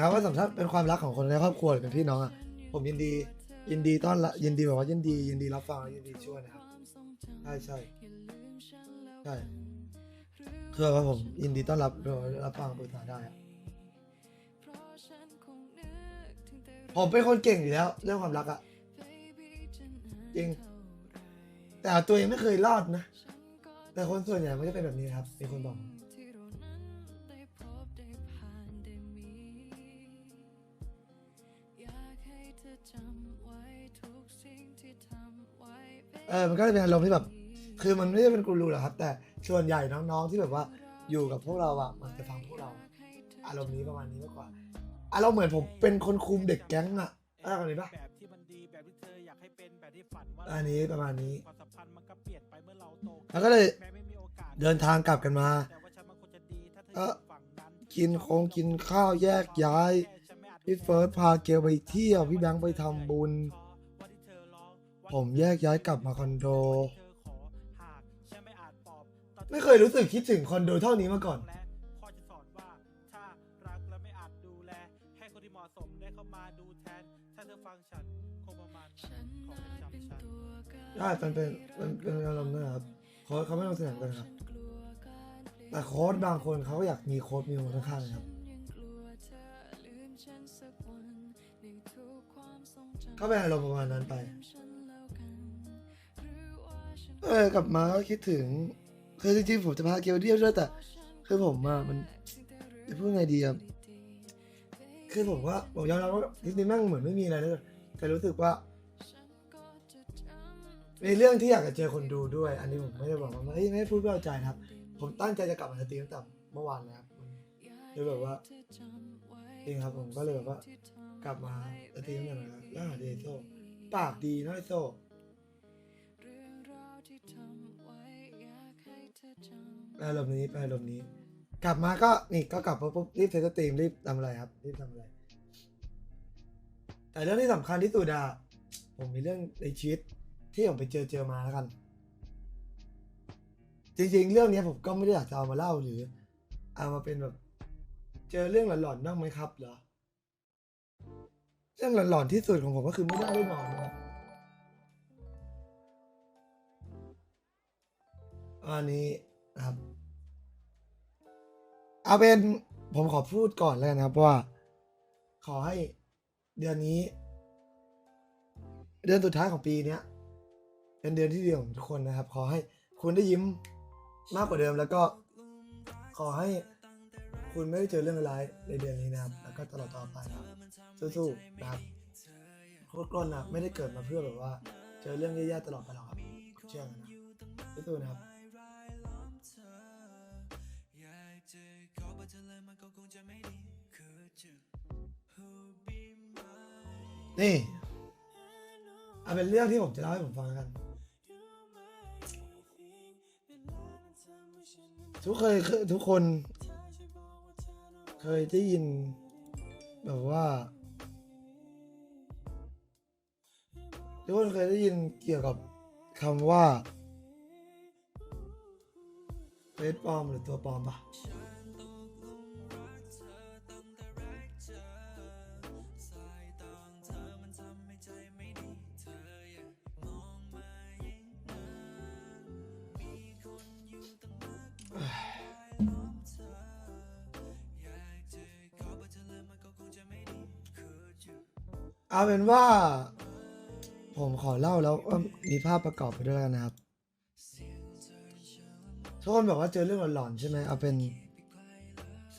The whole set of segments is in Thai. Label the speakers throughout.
Speaker 1: อนครับว่าสัมภาษณ์เป็นความรักของคนในครอบครัวหรือเป็นพี่น้องอะผมยินดียินดีต้อนรับยินดีแบบว่ายินดี ยินดีรับฟังยินดีช่วยนะครับใช่ใช่ใช่คือว่าผมยินดีต้อนรับรับฟังปรึกษาได้อะผมเป็นคนเก่งอยู่แล้ว เรื่องความรักอะจริง แต่ตัวเองไม่เคยรอดนะ แต่คนส่วนใหญ่มันจะเป็นแบบนี้ครับมีคนบอก เออมันก็จะเป็นอารมณ์ที่แบบ คือมันไม่ได้เป็นกูรูหรอกครับ แต่ส่วนใหญ่น้องๆที่แบบว่าอยู่กับพวกเราอะมันจะฟังพวกเรา อารมณ์นี้ประมาณนี้มากกว่าอารมณ์เหมือนผมเป็นคนคุมเด็กแก๊งอะอะไรแบบนี้ปะ
Speaker 2: แบบที่มันดีแบบที่เธออยากให้เป็นแบบที่ฝันว่า
Speaker 1: อันนี้ประมาณนี้
Speaker 2: ความสัมพันธ์มันก็เปลี่ยนไปเมื่อเราโตขึ้น
Speaker 1: แล้วก็เลย
Speaker 2: แม้ไม่มีโอกาส
Speaker 1: เดินทางกลับกันมา
Speaker 2: แต่ว่าฉันมันควรจะดีถ้าเธอ
Speaker 1: อ
Speaker 2: ยู่ฝั่งนั้น
Speaker 1: กินคงกินข้าวแยกย้าย พี่เฟิร์สพาเกลไปเที่ยว พี่แบงค์ไปทำบุญ ผมแยกย้ายกลับมาคอนโด
Speaker 2: ที่เธอขอหากฉันไม่อาจตอบตอนที่
Speaker 1: ไม่เคยรู้สึกคิดถึงคอนโดเท่านี้มาก่อน
Speaker 2: และพ่อจะสอนว่าถ้ารักแล้วไม่อาจดูแล ให้คนที่เหมาะสมได้เข้ามาดูแทน ถ้าเธอฟังฉันคงประมาณนั้นขอให้จำฉัน
Speaker 1: ใช่มันเป็นมันเป็นอารมณ์นะครับโค้ชเขาไม่ต้องเสนอกันครับ แต่โค้ชบางคนเขาก็อยากมีโค้ชมีคนข้างๆนะครับก็เป็นอารมณ์ประมาณนั้นไป เออกลับมาก็คิดถึง คือจริงๆผมจะพาเกลเที่ยวด้วยแต่ คือผมอะมันจะพูดไงดีอะคือผมว่าผมยอมรับว่าดิสนีย์แม่งเหมือนไม่มีอะไรเลยแต่รู้สึกว่ามีเรื่องที่อยากจะเจอคนดูด้วย อันนี้ผมไม่ได้บอกว่าเฮ้ยไม่ให้พูดเพื่อเอาใจนะครับ ผมตั้งใจจะกลับมาสตรีมตั้งแต่เมื่อวานนะครับเลยแบบว่าจริงครับผมก็เลยแบบว่า กลับมาสตรีมตั้งแต่นั้นแล้วหาเดโซปากดีนะไอโซ ไปอารมณ์นี้ไปอารมณ์นี้ กลับมาก็นี่ก็กลับมาปุ๊บรีบเซตสตรีมรีบทำอะไรครับรีบทำอะไร แต่เรื่องที่สำคัญที่สุดอะผมมีเรื่องในชีวิตที่ผมไปเจอเจอมาแล้วกัน จริงๆ เรื่องนี้ผมก็ไม่ได้อยากจะเอามาเล่าหรือ เอามาเป็นแบบ เจอเรื่องหลอนๆบ้างไหมครับเหรอเรื่องหลอนๆที่สุดของผมก็คือไม่ได้ได้นอนนะครับ อันนี้นะครับ เอาเป็นผมขอพูดก่อนแล้วกันนะครับว่า ขอให้เดือนนี้ เดือนสุดท้ายของปีเนี้ยเป็นเดือนที่ดีของทุกคนนะครับ ขอให้คุณได้ยิ้มมากกว่าเดิม แล้วก็ขอให้คุณไม่ได้เจอเรื่องร้ายในเดือนนี้นะครับ แล้วก็ตลอดต่อไปนะครับสู้ๆนะครับโคตรกล้นนะไม่ได้เกิดมาเพื่อแบบว่า เจอเรื่องแย่ๆตลอดไปหรอกครับเชื่อนะสู้ๆนะครับ นี่เอาเป็นเรื่องที่ผมจะเล่าให้ผมฟังกันทุกคยเคยทุกคน เคยได้ยิน แบบว่า ทุกคนเคยได้ยินเกี่ยวกับคำว่าเฟซปลอมหรือตัวปลอมปะ เอาเป็นว่า ผมขอเล่าแล้วว่ามีภาพประกอบไปด้วยแล้วกันนะครับทุกคนบอกว่าเจอเรื่องหลอนๆใช่ไหมเอาเป็น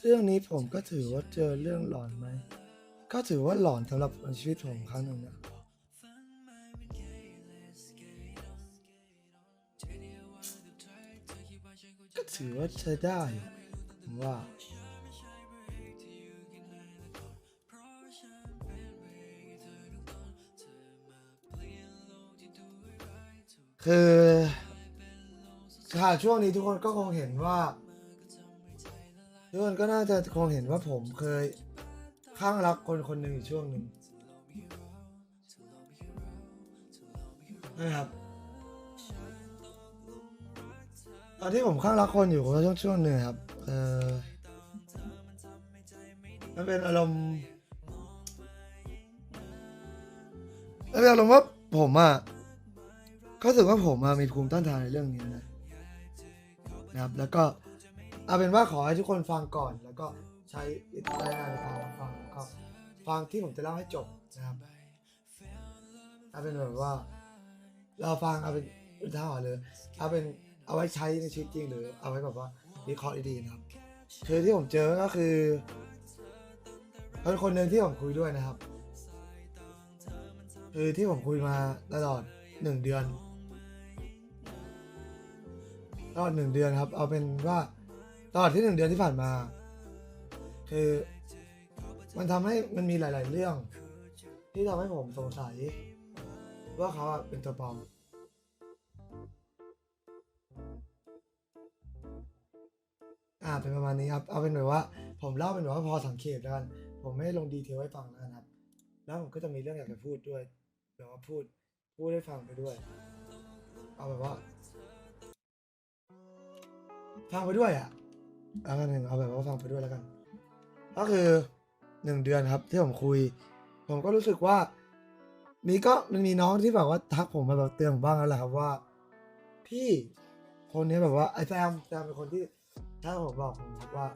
Speaker 1: เรื่องนี้ผมก็ถือว่าเจอเรื่องหลอนไหมก็ถือว่าหลอนสำหรับชีวิตผมครั้งหนึ่งนะก็ถือว่าใช้ได้ผมว่า คือค่ะช่วงนี้ทุกคนก็คงเห็นว่า ทุกคนก็น่าจะคงเห็นว่าผมเคยข้างรักคนคนหนึ่งอยู่ช่วงหนึ่งนะครับตอนที่ผมข้างรักคนอยู่ก็ช่วงช่วงหนึ่งครับ เออมันเป็นอารมณ์มันเป็นอารมณ์ว่าผมอะ ก็รู้สึกว่าผมอะมีภูมิต้านทานในเรื่องนี้นะนะครับ แล้วก็เอาเป็นว่าขอให้ทุกคนฟังก่อน แล้วก็ใช้วิจารณญาณในการรับฟังแล้วก็ฟังที่ผมจะเล่าให้จบนะครับเอาเป็นแบบว่า เราฟังเอาเป็นอุทาหรณ์เลยเอาเป็นเอาไว้ใช้ในชีวิตจริงหรือเอาไว้แบบว่าวิเคราะห์ดีๆนะครับคือที่ผมเจอก็คือเป็นคนหนึ่งที่ผมคุยด้วยนะครับ คือที่ผมคุยมาตลอดหนึ่งเดือน ตลอดหนึ่งเดือนครับ เอาเป็นว่าตลอดที่หนึ่งเดือนที่ผ่านมา คือ มันทำให้มันมีหลาย ๆ เรื่อง ที่ทำให้ผมสงสัย ว่าเขาเป็นตัวปลอมอ่าเป็นประมาณนี้ครับ เอาเป็นแบบว่า ผมเล่าเป็นแบบว่าพอสังเกตแล้วกันผมไม่ลงดีเทลให้ฟังแล้วกันครับ แล้วผมก็จะมีเรื่องอยากจะพูดด้วยแบบว่าพูด พูดให้ฟังไปด้วย เอาแบบว่า ฟังไปด้วยอะเอากันหนึ่งเอาแบบว่าฟังไปด้วยแล้วกัน ก็คือหนึ่งเดือนครับ ที่ผมคุย ผมก็รู้สึกว่า มีก็มันมีน้องที่แบบว่าทักผมมาแบบเตือนผมบ้างแล้วแหละครับว่า พี่คนนี้แบบว่าไอ้แซมแซมเป็นคนที่ถ้าผมบอกผมครับว่า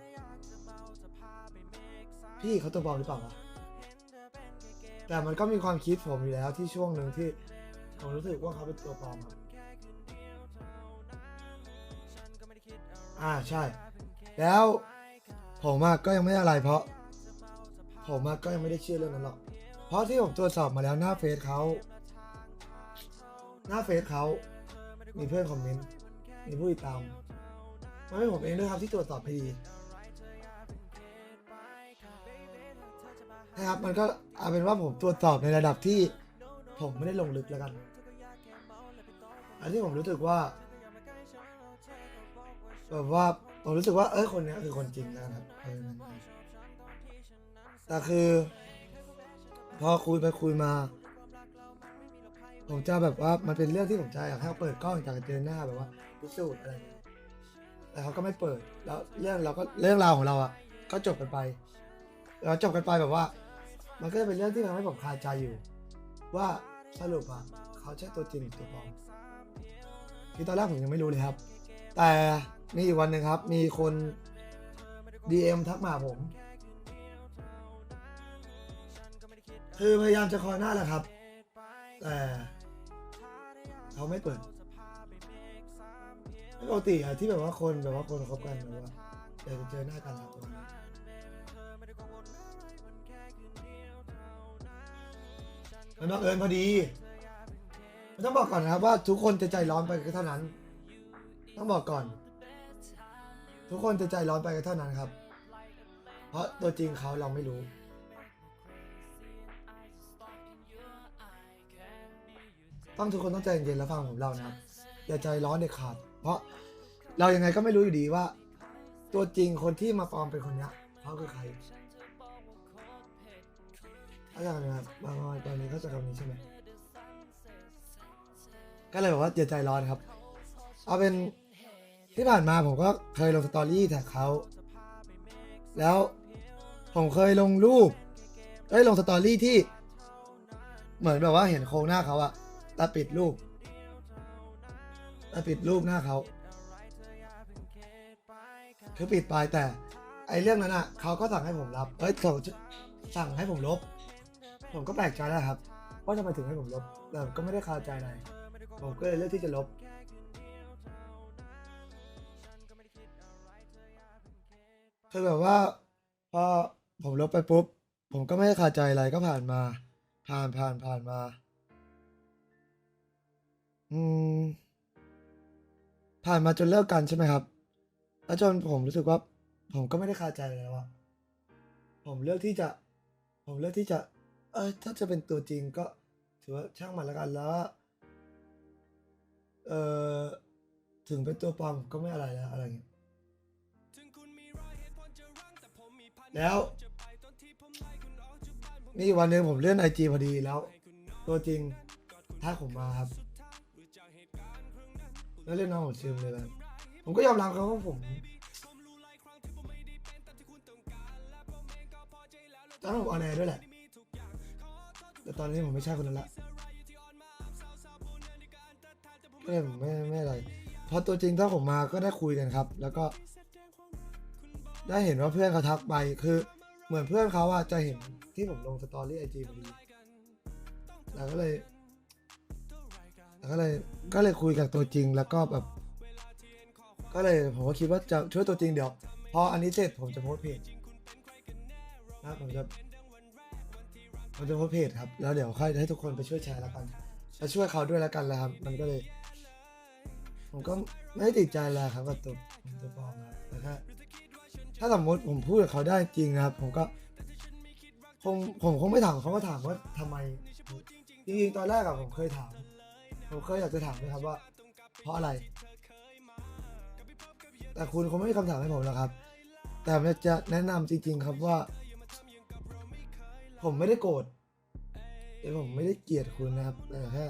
Speaker 1: พี่เขาตัวปลอมหรือเปล่าวะแต่มันก็มีความคิดผมอยู่แล้วที่ช่วงหนึ่งที่ผมรู้สึกว่าเขาเป็นตัวปลอมครับ อ่าใช่ แล้วผมอะก็ยังไม่ได้อะไรเพราะ ผมอะก็ยังไม่ได้เชื่อเรื่องนั้นหรอก เพราะที่ผมตรวจสอบมาแล้วหน้าเฟซเขาหน้าเฟซเขามีเพื่อนคอมเมนต์มีผู้ติดตามมันไม่ผมเองด้วยครับที่ตรวจสอบให้ดีนะครับมันก็เอาเป็นว่าผมตรวจสอบในระดับที่ผมไม่ได้ลงลึกแล้วกัน อันที่ผมรู้สึกว่า แบบว่าผมรู้สึกว่าเอ้ยคนเนี้ยคือคนจริงนะครับเออแต่คือ พอคุยไปคุยมา ผมจะแบบว่ามันเป็นเรื่องที่ผมจะอยากให้เขาเปิดกล้องจากเจอหน้าแบบว่าพิสูจน์อะไรอย่างเงี้ยแต่เขาก็ไม่เปิดแล้วเรื่องเราก็เรื่องราวของเราอะ ก็จบกันไปเราจบกันไปแบบว่า มันก็จะเป็นเรื่องที่ทำให้ผมคาใจอยู่ ว่าสรุปอะเขาใช่ตัวจริงหรือตัวปลอมคือตอนแรกผมยังไม่รู้เลยครับ แต่ มีอีกวันหนึ่งครับ มีคน DM ทักมาหาผม คือพยายามจะคอยหน้าแหละครับ แต่เขาไม่เปิดปกติอะที่แบบว่าคนแบบว่าคนคบกันแบบว่าอยากจะเจอหน้ากันครับมันมันบังเอิญพอดีต้องบอกก่อนนะครับว่าทุกคนจะใจร้อนไปก็เท่านั้น ต้องบอกก่อน ทุกคนจะใจร้อนไปก็เท่านั้นครับ เพราะตัวจริงเขาเราไม่รู้ ต้องทุกคนต้องใจเย็นๆแล้วฟังผมเล่านะครับอย่าใจร้อนเด็ดขาด เพราะเรายังไงก็ไม่รู้อยู่ดีว่า ตัวจริงคนที่มาปลอมเป็นคนนี้เขาคือใครเข้าใจไหมครับบางวันตอนนี้เขาใจคำนี้ใช่ไหมก็เลยบอกว่าอย่าใจร้อนครับ เอาเป็น ที่ผ่านมาผมก็เคยลงสตอรี่แท็กเขาแล้วผมเคยลงรูปเอ้ยลงสตอรี่ที่ เหมือนแบบว่าเห็นโครงหน้าเขาอะตาปิดรูปตาปิดรูปหน้าเขาคือปิดไปแต่ ไอเรื่องนั้นอะเขาก็สั่งให้ผมรับเอ้ยสั่งสั่งให้ผมลบ ผมก็แปลกใจแล้วครับว่าทำไมถึงให้ผมลบแต่ก็ไม่ได้คาใจอะไรผมก็เลยเลือกที่จะลบ คือแบบว่าพอผมลบไปปุ๊บ ผมก็ไม่ได้คาใจอะไรก็ผ่านมา ผ่านผ่านผ่านมา อืม ผ่านมาจนเลิกกันใช่ไหมครับ แล้วจนผมรู้สึกว่า ผมก็ไม่ได้คาใจอะไรแล้วอะผมเลือกที่จะ ผมเลือกที่จะ เออถ้าจะเป็นตัวจริงก็ ถือว่าช่างมันล้วกันแล้วเออถึงเป็นตัวปลอมก็ไม่อะไรแล้วอะไรเงี้ย แล้ว นี่วันหนึงผมเลื่อนไอจีพอดีแล้ว ตัวจริงถ้าผมมาครับ แล้วเล่นน้องผมชื่อเลยนะผมก็ยอมรับเขาบว่าผมตอนนั้นผมออนแอร์ด้วยแหละ แต่ตอนนี้ผมไม่ใช่คนนั้นละไม่ผมไม่ไม่อะไรพอตัวจริงถ้าผมมาก็ได้คุยกันครับ แล้วก็ ได้เห็นว่าเพื่อนเขาทักไปคือ เหมือนเพื่อนเขาอะจะเห็นที่ผมลงสตอรี่ไอจีพอดีแล้วก็เลยแล้วก็เลยก็เลยคุยกับตัวจริงแล้วก็แบบ ก็เลยผมก็คิดว่าจะช่วยตัวจริงเดี๋ยวพออันนี้เสร็จผมจะโพสเพจนะผมจะผมจะโพสเพจครับ แล้วเดี๋ยวค่อยให้ทุกคนไปช่วยแชร์แล้วกันจะช่วยเขาด้วยแล้วกันแล้วครับ มันก็เลย ผมก็ไม่ติดใจแล้วครับกับตัวตัวปลอมนะครับแต่ ถ้าสมมติผมพูดกับเขาได้จริงนะครับ ผมก็คงผมคงไม่ถามเขาก็ถามว่าทำไมจริงๆตอนแรกอะผมเคยถาม ผมเคยอยากจะถามนะครับว่า เพราะอะไร แต่คุณคงไม่มีคำถามให้ผมหรอกครับ แต่ผมจะแนะนำจริง ๆ ครับว่า ผมไม่ได้โกรธหรือผมไม่ได้เกลียดคุณนะครับแต่แค่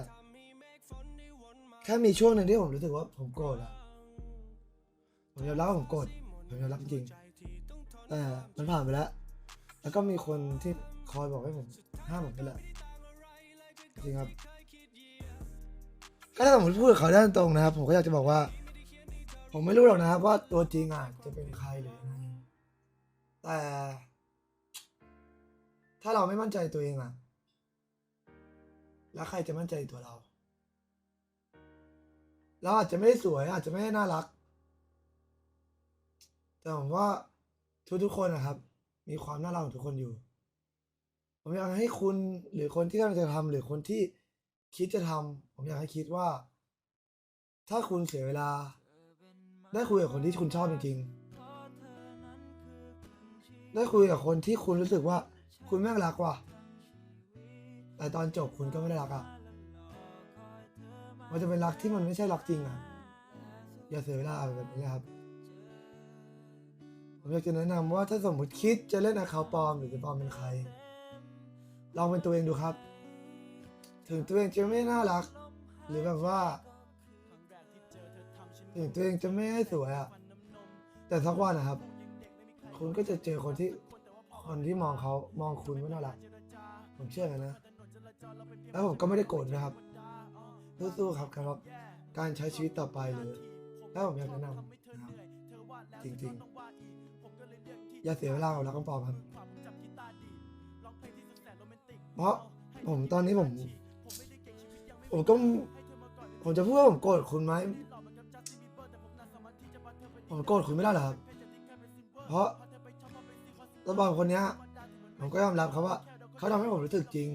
Speaker 1: แค่มีช่วงหนึ่งที่ผมรู้สึกว่าผมโกรธอะผมยอมรับว่าผมโกรธผมยอมรับจริง แต่มันผ่านไปแล้ว แล้วก็มีคนที่คอยบอกให้ผมห้ามผมไปแหละจริงครับก็ถ้าสมมติพูดกับเขาด้านตรงนะครับ ผมก็อยากจะบอกว่า ผมไม่รู้หรอกนะครับ ว่าตัวจริงอะจะเป็นใครหรือไงแต่ ถ้าเราไม่มั่นใจตัวเองอะ แล้วใครจะมั่นใจตัวเรา เราอาจจะไม่ได้สวยอาจจะไม่ได้น่ารัก แต่ผมว่า ทุกๆคนนะครับ มีความน่ารักของทุกคนอยู่ ผมอยากให้คุณหรือคนที่กำลังจะทำหรือคนที่คิดจะทำผมอยากให้คิดว่า ถ้าคุณเสียเวลา ได้คุยกับคนที่คุณชอบจริงๆได้คุยกับคนที่คุณรู้สึกว่า คุณแม่งรักว่ะแต่ตอนจบคุณก็ไม่ได้รักอะมันจะเป็นรักที่มันไม่ใช่รักจริงอะอย่าเสียเวลาแบบนี้นะครับ ผมอยากจะแนะนำว่าถ้าสมมติคิดจะเล่นอาคาปลอมหรือจะปลอมเป็นใคร ลองเป็นตัวเองดูครับ ถึงตัวเองจะไม่น่ารัก หรือแบบว่า ถึงตัวเองจะไม่ให้สวยอะแต่สักวันนะครับ คุณก็จะเจอคนที่คนที่มองเขามองคุณว่าน่ารัก ผมเชื่อกันนะ แล้วผมก็ไม่ได้โกรธนะครับสู้ๆครับครับ การใช้ชีวิตต่อไปหรือถ้าผมอยากแนะนำนะครับจริงๆ อย่าเสียเวลากับรักกันปอครับเพราะผมตอนนี้ผมผมก็ผมจะพูดว่าผมโกรธคุณไหมผมโกรธคุณไม่ได้หรอกครับ เพราะตัวบอลคนนี้ผมก็ยอมรับครับว่าเขาทำให้ผมรู้สึกจริง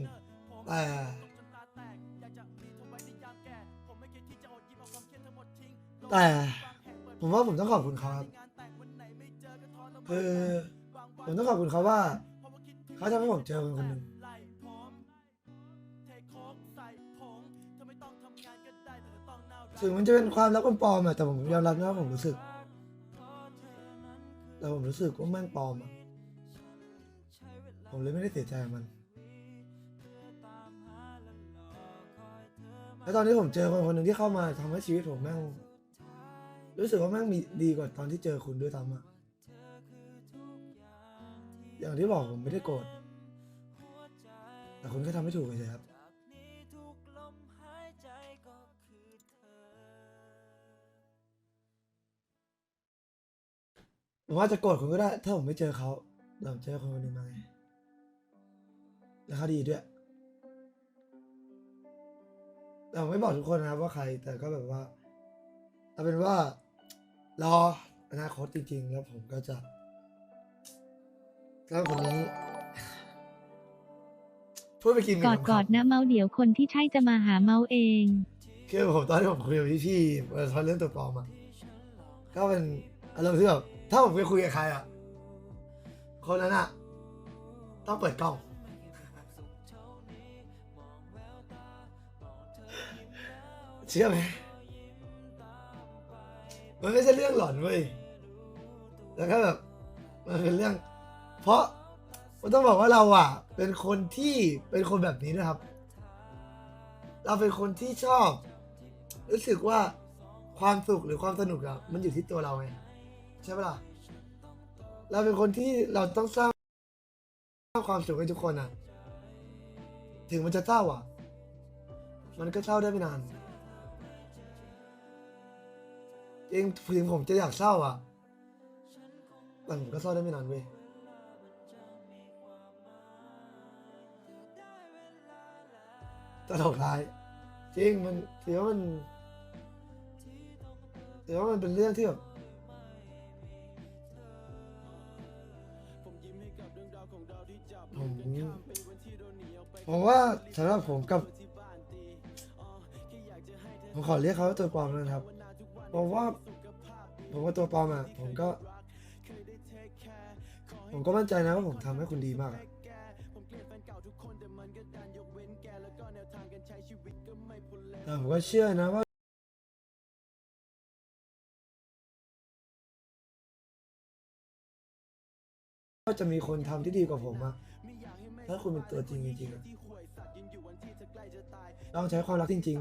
Speaker 1: แต่แต่ผมว่าผมต้องขอบคุณเขาครับ คือผมต้องขอบคุณเขาว่า เขาทำให้ผมเจอคนคนหนึ่งถึงมันจะเป็นความรักปลอมๆอะแต่ผมยอมรับนะว่าผมรู้สึก แต่ผมรู้สึกว่าแม่งปลอมอะผมเลยไม่ได้เสียใจมัน แล้วตอนนี้ผมเจอคนคนหนึ่งที่เข้ามาทำให้ชีวิตผมแม่ง รู้สึกว่าแม่งมีดีกว่าตอนที่เจอคุณด้วยซ้ำอะ อย่างที่บอกผมไม่ได้โกรธแต่คุณก็ทำไม่ถูกเฉยครับผมว่าจะโกรธคุณก็ได้ ถ้าผมไม่เจอเขาแต่ผมเจอคนคนหนึ่งมาไงแล้วเขาดีด้วยแต่ผมไม่บอกทุกคนนะครับว่าใคร แต่ก็แบบว่าเอาเป็นว่ารออนาคตจริงๆ แล้วผมก็จะ แล้วคนนี้พูดไปกิน
Speaker 3: กอดกอดนะเมาเดี๋ยวคนที่ใช่จะมาหาเมาเอง
Speaker 1: คือผมตอนที่ผมคุยกับพี่ๆเออตอนเรื่องตัวปลอมอะก็เป็นอารมณ์ที่แบบถ้าผมไปคุยกับใครอะคนนั้นอะต้องเปิดกล้องเชื่อไหมมันไม่ใช่เรื่องหลอนเว้ยแต่แค่แบบมันเป็นเรื่อง เพราะมันต้องบอกว่าเราอะ เป็นคนที่เป็นคนแบบนี้นะครับ เราเป็นคนที่ชอบ รู้สึกว่าความสุขหรือความสนุกอะมันอยู่ที่ตัวเราไงใช่ปะล่ะเราเป็นคนที่เราต้องสร้างสร้างความสุขให้ทุกคนอะถึงมันจะเศร้าอะมันก็เศร้าได้ไม่นานจริงถึงผมจะอยากเศร้าอะแต่ผมก็เศร้าได้ไม่นานเว้ย ตลกร้าย จริงมันถือว่ามันถือว่ามันเป็นเรื่องที่แบบผมผมว่าสำหรับผมกับผมขอเรียกเขาว่าตัวปลอมนะครับผมว่า ผมว่าตัวปลอมอะผมก็ ผมก็มั่นใจนะว่าผมทำให้คุณดีมากอะ แต่ผมก็เชื่อนะว่าก็จะมีคนทำที่ดีกว่าผมอะถ้าคุณเป็นตัวจริงจริงๆอะต้องใช้ความรักจริง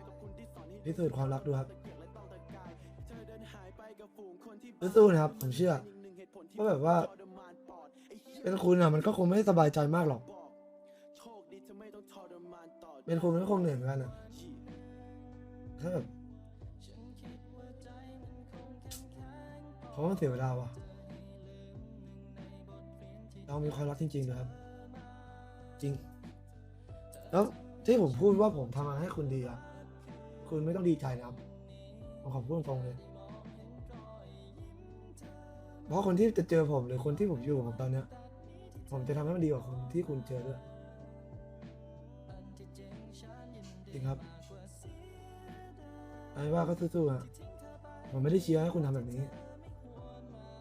Speaker 1: ๆ พิสูจน์ความรักดูครับสู้ๆนะครับ ผมเชื่อว่าแบบว่า เป็นคุณอะมันก็คงไม่สบายใจมากหรอก เป็นคนก็คงเหนื่อยเหมือนกันอะถ้าแบบเพราเสียเวลาว่ะ เรามีความรักจริงๆนะครับ จริง แล้วที่ผมพูดว่าผมทำงานให้คุณดีอะคุณไม่ต้องดีใจนะครับผมขอพูดตรงๆเลย เพราะคนที่จะเจอผมหรือคนที่ผมอยู่กับผมตอนเนี้ย ผมจะทำให้มันดีกว่าคนที่คุณเจอด้วย จริงครับไอ้ว่าก็สู้ๆอะผมไม่ได้เชียร์ให้คุณทำแบบนี้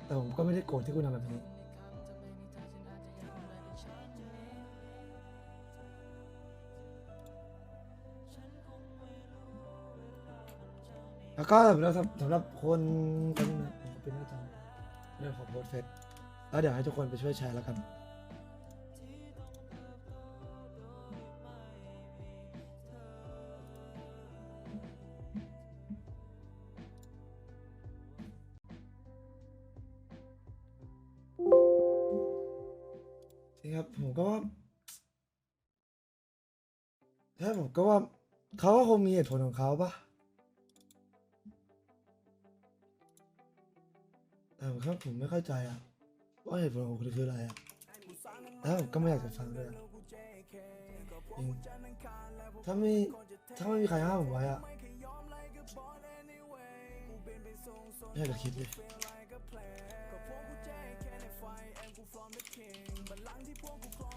Speaker 1: แต่ผมก็ไม่ได้โกรธที่คุณทำแบบนี้ แล้วก็สำหรับสำหรับคนคนนะผมเป็นหน้าจอเรื่องของโพสต์เฟซแล้วเดี๋ยวให้ทุกคนไปช่วยแชร์แล้วกัน เขาก็คงมีเหตุผลของเขาปะแต่ผมครับผมไม่เข้าใจอะว่าเหตุผลของคุณคืออะไรอะแล้วผมก็ไม่อยากจะฟังด้วยถ้าไม่ถ้าไม่มีใครห้ามผมไว้อะไม่อยากจะคิดเลยจุด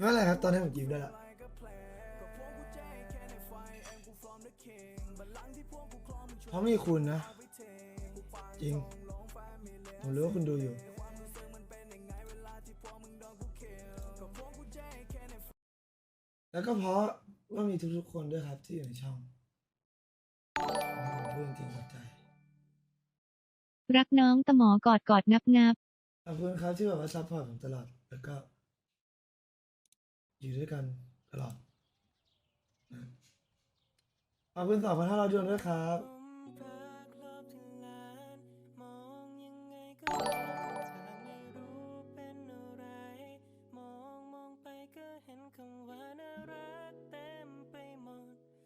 Speaker 1: ม่เป็นไรครับ ตอนนี้ผมยิ้มได้ละเพราะมีคุณนะ จริง ผมรู้ว่าคุณดูอยู่ แล้วก็เพราะว่ามีทุกๆคนด้วยครับที่อยู่ในช่องผมพูดจริงๆจากใจ
Speaker 3: รักน้องตะหมอกอดกอดงับงับ
Speaker 1: ขอบคุณครับที่แบบว่าซัพพอร์ตผมตลอด แล้วก็ อยู่ด้วยกันตลอดนะขอบคุณสองพันห้าร้อยดวงด้วยครับ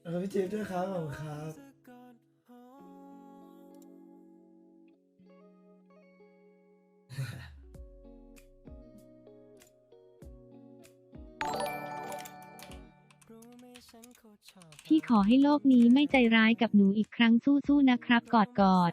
Speaker 1: แล้วก็พี่เจฟด้วยครับขอบคุณครับ
Speaker 3: พี่ขอให้โลกนี้ไม่ใจร้ายกับหนูอีกครั้งสู้ๆนะครับกอดกอด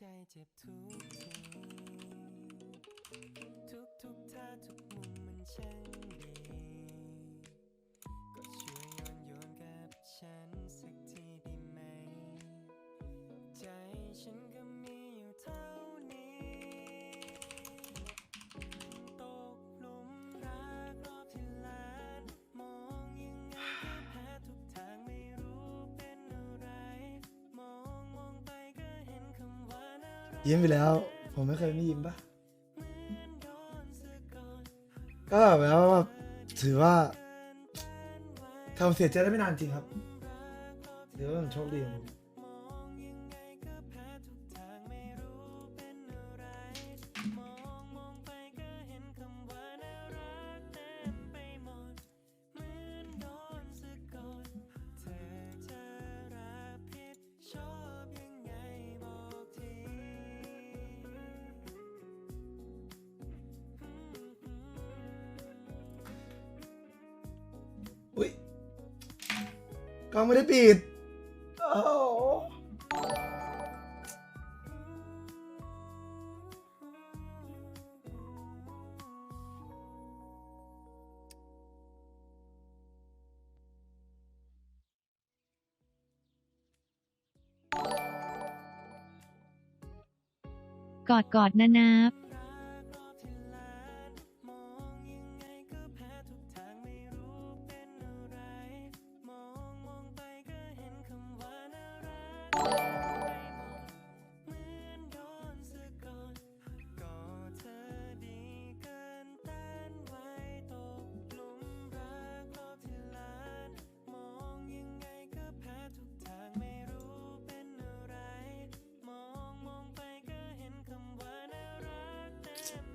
Speaker 3: ใจ
Speaker 4: เจ็บทุกทีทุกทุกท่าทุกมุมมันช่างดี ก็ช่วยโยนโยนกับฉันสักทีได้ไหม ใจฉัน ยิ้มไป
Speaker 1: แล้ว ผมไม่เคยไม่ยิ้มปะ
Speaker 4: กด
Speaker 1: ก็แบบว่าถือว่าทำเสียใจได้ไม่นานจริงครับถือว่าผมโชคดีของผม ล้องไม่ได้ปิดโอ้
Speaker 3: กอดกอดนะนับ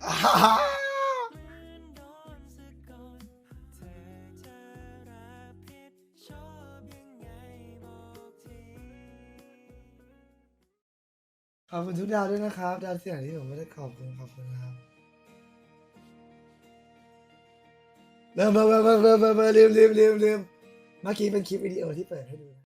Speaker 1: ขอบคุณทุกดาวด้วยนะครับ ดาวที่ไหนที่ผมไม่ได้ขอบคุณขอบคุณนะครับเริ่มเริ่มเริ่มเริ่มเริ่มเริ่มลืมลืมลืมลืมเมื่อกี้เป็นคลิปวิดีโอที่เปิดให้ดู